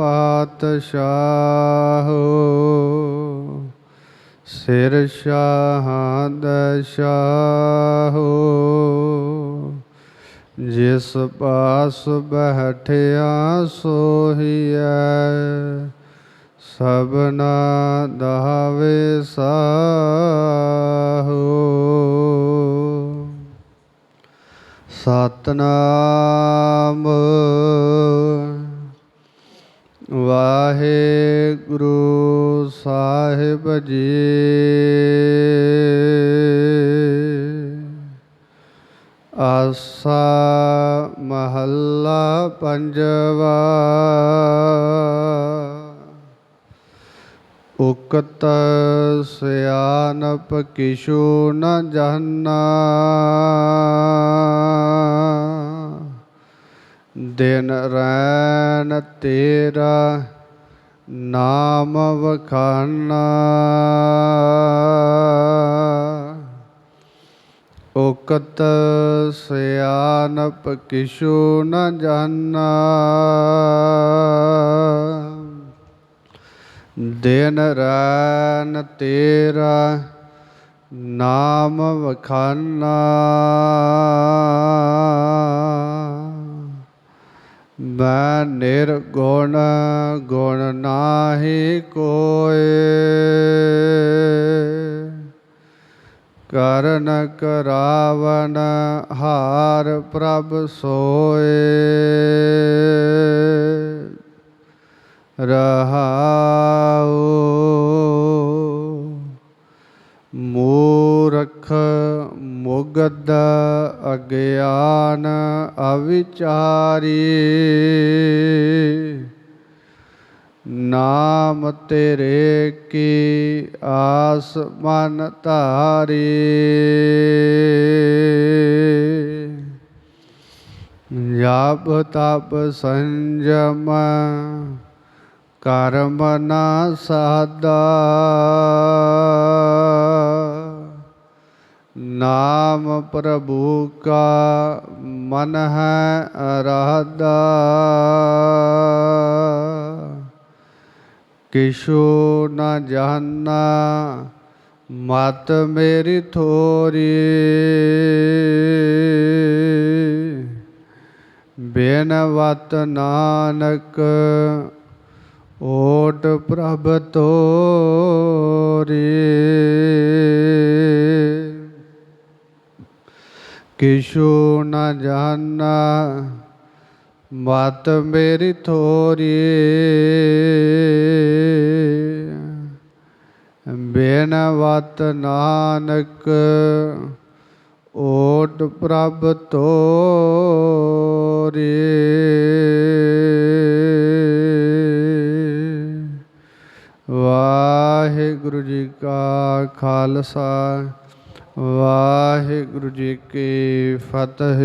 ਪਾਤਸ਼ਾਹ ਸਿਰ ਸ਼ਾਹਾਂ ਦਾ ਜਿਸ ਪਾਸ ਬਹਿਠਿਆ ਸੋਹੀਐ ਸਭਨਾ ਦਾਵੇ ਸਾਹੋ। ਸਤਨਾਮ ਵਾਹਿਗੁਰੂ ਸਾਹਿਬ ਜੀ। ਆਸਾ ਮਹੱਲਾ ਪੰਜਵਾ। ਉਕਤ ਸਿਆਨਪ ਕਿਛੂ ਨ ਜਾਨਾ ਦਿਨ ਰੈਨ ਤੇਰਾ ਨਾਮ ਵਖਾਨਾ। ਉਕਤ ਸਿਆਨਪ ਕਿਛੂ ਨ ਜਾਨਾ। ਦਿਨ ਰੈਨ ਤੇਰਾ ਨਾਮ ਵਖਾਨਾ। ਨਿਰਗੁਣ ਗੁਣ ਨਾਹੀ ਕੋਏ। ਕਰਨ ਕਰਾਵਨ ਹਾਰ ਪ੍ਰਭ ਸੋਏ। ਰਹਾਉ ਮੂਰਖ ਮੁਗਦ ਅਗਿਆਨ ਅਵਿਚਾਰੀ। ਨਾਮ ਤੇਰੇ ਕੀ ਆਸ ਮਨ ਧਾਰੀ। ਜਪ ਤਪ ਸੰਜਮ ਕਰਮ ਨਾ ਸਾਦਾ ਨਾਮ ਪ੍ਰਭੂ ਕਾ ਮਨ ਹੈ ਅਰਾਧਾ। ਕਿਛੂ ਨਾ ਜਾਨਾ ਮਤ ਮੇਰੀ ਥੋਰੀ। ਬੇਨਵਤ ਨਾਨਕ ਓਟ ਪ੍ਰਭ ਤੋਰੀ। ਕਿਛੂ ਨ ਜਾਣਾ, ਮਤ ਮੇਰੀ ਥੋਰੀ। ਬੇਨਵਤ ਨਾਨਕ ਓਟ ਪ੍ਰਭ ਤੋਰੀ। ਵਾਹਿਗੁਰੂ ਜੀ ਕਾ ਖਾਲਸਾ ਵਾਹਿਗੁਰੂ ਜੀ ਕੀ ਫਤਿਹ।